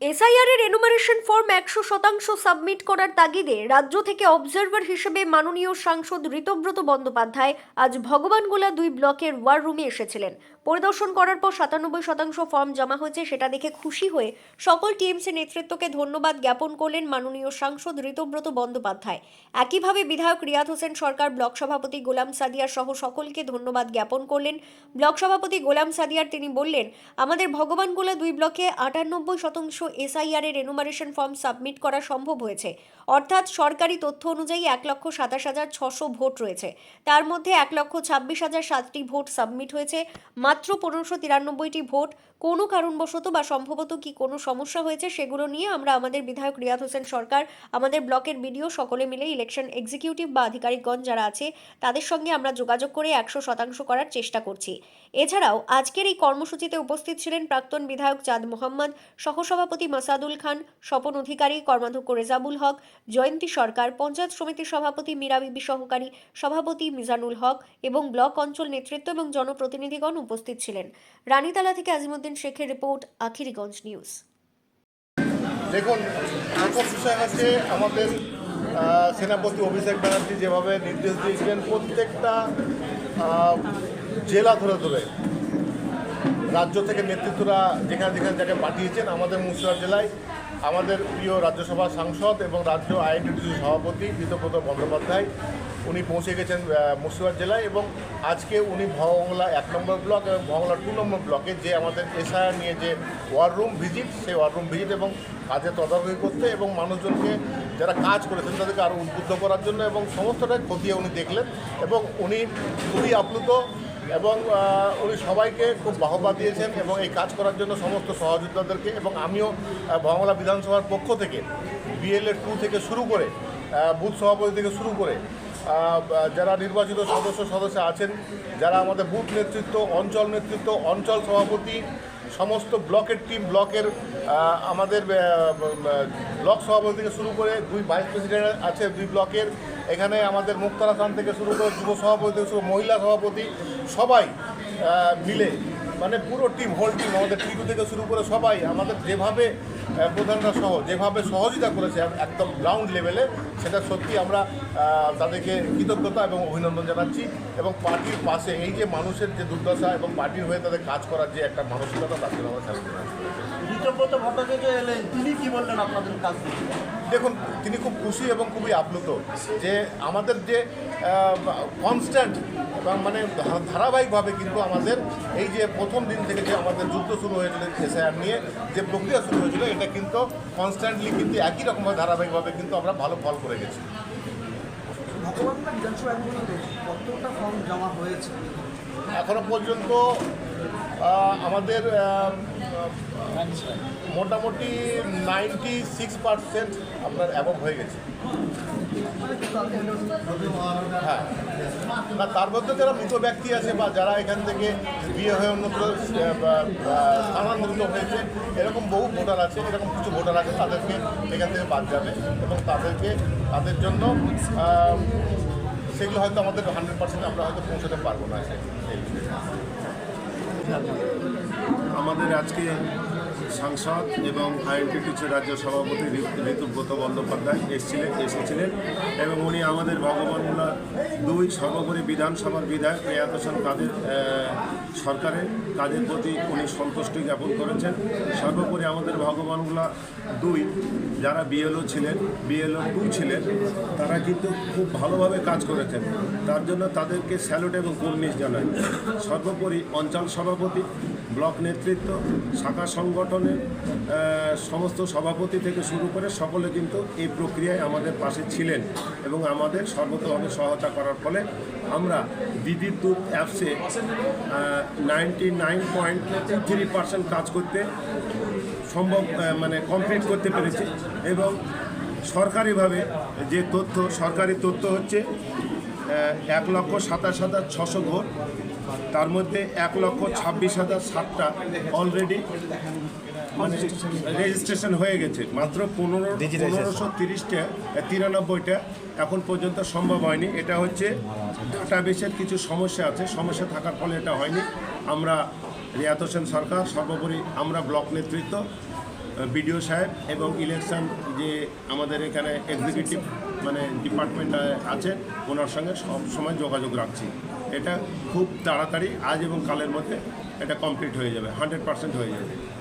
SIR এর enumeration form একশো শতাংশ সাবমিট করার তাগিদে রাজ্য থেকে অবজারভার হিসেবে মাননীয় সাংসদ ঋতব্রত বন্দ্যোপাধ্যায় আজ ভগবানগোলা দুই ব্লকের ওয়ার রুমে এসেছিলেন। পরিদর্শন করার পর সাতানব্বই শতাংশ ফর্ম জমা হয়েছে, সেটা দেখে খুশি হয়ে সকল টিএমসি নেতৃত্বকে ধন্যবাদ জ্ঞাপন করলেন মাননীয় সাংসদ ঋতব্রত বন্দ্যোপাধ্যায়। একইভাবে বিধায়ক রিয়াদ হোসেন সরকার, ব্লক সভাপতি গোলাম সাদিয়ার সহ সকলকে ধন্যবাদ জ্ঞাপন করলেন। ব্লক সভাপতি গোলাম সাদিয়ার তিনি বললেন, আমাদের ভগবানগোলা দুই ব্লকে আটানব্বই শতাংশ এসআইআর এর এনুমারেশন ফর্ম সাবমিট করা সম্ভব হয়েছে। অর্থাৎ সরকারি তথ্য অনুযায়ী এক লক্ষ সাতাশ হাজার ছশো ভোট রয়েছে। তার মধ্যে এক লক্ষ ছাব্বিশ হাজার সাতটি ভোট সাবমিট হয়েছে। মাত্র পনেরোশো তিরানব্বইটি ভোট কোনো কারণবশত বা সম্ভবত কি কোনো সমস্যা হয়েছে সেগুলো নিয়ে আমরা আমাদের বিধায়ক রিয়াদ হোসেন সরকার, আমাদের ব্লকের বিডিও সকলে মিলে ইলেকশন এক্সিকিউটিভ বা আধিকারিকগণ যারা আছে, তাদের সঙ্গে আমরা যোগাযোগ করে একশো শতাংশ করার চেষ্টা করছি। এছাড়াও আজকের এই কর্মসূচিতে উপস্থিত ছিলেন প্রাক্তন বিধায়ক চাঁদ মোহাম্মদ, সহসভাপতি মাসাদুল খান, স্বপন অধিকারী কর্মাধ্যক্ষ রেজাবুল হক, জয়ন্তী সরকার, পঞ্চায়েত সমিতির সভাপতি মীরা বিবি সহকারী সভাপতি মিজানুল হক এবং ব্লক অঞ্চল নেতৃত্ব এবং জনপ্রতিনিধিগণ উপস্থিত ছিলেন। রানীতলা থেকে আজিমুদ্দিন শেখের রিপোর্ট, আখিরিগঞ্জ নিউজ। দেখুন আমাদের সেনাপতি অভিষেক ব্যানার্জি যেভাবে নির্দেশ দিয়েছিলেন, প্রত্যেকটা জেলা ধরে ধরে রাজ্য থেকে নেতৃত্বরা যেখানে যেখানে যাকে পাঠিয়েছেন, আমাদের মুর্শিদাবাদ জেলায় আমাদের প্রিয় রাজ্যসভার সাংসদ এবং রাজ্য আইএনটিসি সভাপতি ঋতব্রত বন্দ্যোপাধ্যায়, উনি পৌঁছে গেছেন মুর্শিদাবাদ জেলায় এবং আজকে উনি ভবংলা এক নম্বর ব্লক এবং ভবংলা টু নম্বর ব্লকে যে আমাদের এসআইআর নিয়ে যে ওয়ার রুম ভিজিট সেই ওয়ার রুম ভিজিট এবং কাজে তদারকি করতে এবং মানুষজনকে যারা কাজ করেছেন তাদেরকে আরও উদ্বুদ্ধ করার জন্য এবং সমস্তটাই খতিয়ে উনি দেখলেন এবং উনি খুবই আপ্লুত। এবং উনি সবাইকে খুব বাহবা দিয়েছেন এবং এই কাজ করার জন্য সমস্ত সহযোদ্ধাদেরকে এবং আমিও বাংলা বিধানসভার পক্ষ থেকে বিএলএ টু থেকে শুরু করে বুথ সভাপতি থেকে শুরু করে যারা নির্বাচিত সদস্য সদস্য আছেন, যারা আমাদের বুথ নেতৃত্ব, অঞ্চল নেতৃত্ব, অঞ্চল সভাপতি, সমস্ত ব্লকের টিম ব্লকের আমাদের ব্লক সভাপতি থেকে শুরু করে দুই ভাইস প্রেসিডেন্ট আছে দুই ব্লকের এখানে আমাদের মুক্তারা খান থেকে শুরু করে যুব সভাপতি থেকে শুরু মহিলা সভাপতি, সবাই মিলে মানে পুরো টিম হোল টিম আমাদের টিটু থেকে শুরু করে সবাই, আমাদের যেভাবে প্রধানরা সহ, যেভাবে সহযোগিতা করেছে একদম গ্রাউন্ড লেভেলে সেটা সত্যি আমরা তাদেরকে কৃতজ্ঞতা এবং অভিনন্দন জানাচ্ছি এবং পার্টির পাশে এই যে মানুষের যে দুর্দশা এবং পার্টির হয়ে তাদের কাজ করার যে একটা মানসিকতা, তার জন্য আমরা স্যালুট ভট্টাচার্য এলেন তিনি কি বললেন আপনাদের কাজ দেখে? দেখুন তিনি খুব খুশি এবং খুবই আপ্লুত যে আমাদের যে কনস্ট্যান্ট এবং মানে ধারাবাহিকভাবে কিন্তু আমাদের এই যে প্রথম দিন থেকে যে আমাদের যুদ্ধ শুরু হয়েছিল এসআইআর নিয়ে যে প্রক্রিয়া শুরু হয়েছিল এটা কিন্তু কনস্ট্যান্টলি কিন্তু একই রকমভাবে ধারাবাহিকভাবে কিন্তু আমরা ভালো ফল করে গেছি ভগবানগোলা বিধানসভা কতটা ফর্ম জমা হয়েছে এখনও পর্যন্ত আমাদের মোটামুটি নাইনটি সিক্স পার্সেন্ট আপনার অ্যাবভ হয়ে গেছে। হ্যাঁ। না, তার মধ্যে যারা মৃত ব্যক্তি আছে বা যারা এখান থেকে বিয়ে হয়ে অন্যত্র স্থানান্তরিত হয়েছে, এরকম বহু ভোটার আছে, এরকম কিছু ভোটার আছে তাদেরকে এখান থেকে বাদ যাবে এবং তাদেরকে, তাদের জন্য সেগুলো হয়তো আমাদের হান্ড্রেড পার্সেন্ট আমরা হয়তো পৌঁছাতে পারব না। আমাদের আজকে সাংসদ এবং আইএনটিটিসি রাজ্য সভাপতি ঋতু- ঋতুব্রত বন্দ্যোপাধ্যায় এসেছিলেন এসেছিলেন এবং উনি আমাদের ভগবানমূলা দুই সর্বোপরি বিধানসভার বিধায়ক রেয়াত হোসেন কাদের সরকারের কাজের প্রতি উনি সন্তুষ্টি জ্ঞাপন করেছেন। সর্বোপরি আমাদের ভগবানগুলা দুই যারা বিএলও ছিলেন, বিএলও টু ছিলেন, তারা কিন্তু খুব ভালোভাবে কাজ করেছেন। তার জন্য তাদেরকে স্যালুট এবং কর্নিশ জানাই। সর্বোপরি অঞ্চল সভাপতি ব্লক নেতৃত্ব, শাখা সংগঠনের সমস্ত সভাপতি থেকে শুরু করে সকলে কিন্তু এই প্রক্রিয়ায় আমাদের পাশে ছিলেন এবং আমাদের সর্বতভাবে সহায়তা করার ফলে আমরা বিদ্যুৎ অ্যাপসে ninety nine point three percent কাজ করতে সম্ভব মানে কমপ্লিট করতে পেরেছি এবং সরকারিভাবে যে তথ্য, সরকারি তথ্য হচ্ছে এক লক্ষ সাতাশ হাজার ছশো ভোট তার মধ্যে এক লক্ষ ছাব্বিশ হাজার সাতটা অলরেডি মানে রেজিস্ট্রেশন হয়ে গেছে। মাত্র পনেরো পনেরোশো তিরিশটা তিরানব্বইটা এখন পর্যন্ত সম্ভব হয়নি। এটা হচ্ছে ডাটাবেসের কিছু সমস্যা আছে। সমস্যা থাকার ফলে এটা হয়নি। আমরা রিয়াত হোসেন সরকার সর্বোপরি আমরা ব্লক নেতৃত্ব বিডিও সাহেব এবং ইলেকশন যে আমাদের এখানে এক্সিকিউটিভ মানে ডিপার্টমেন্ট আছে ওনার সঙ্গে সব সময় যোগাযোগ রাখছি। এটা খুব তাড়াতাড়ি আজ এবং কালের মধ্যে এটা কমপ্লিট হয়ে যাবে হান্ড্রেড পার্সেন্ট হয়ে যাবে।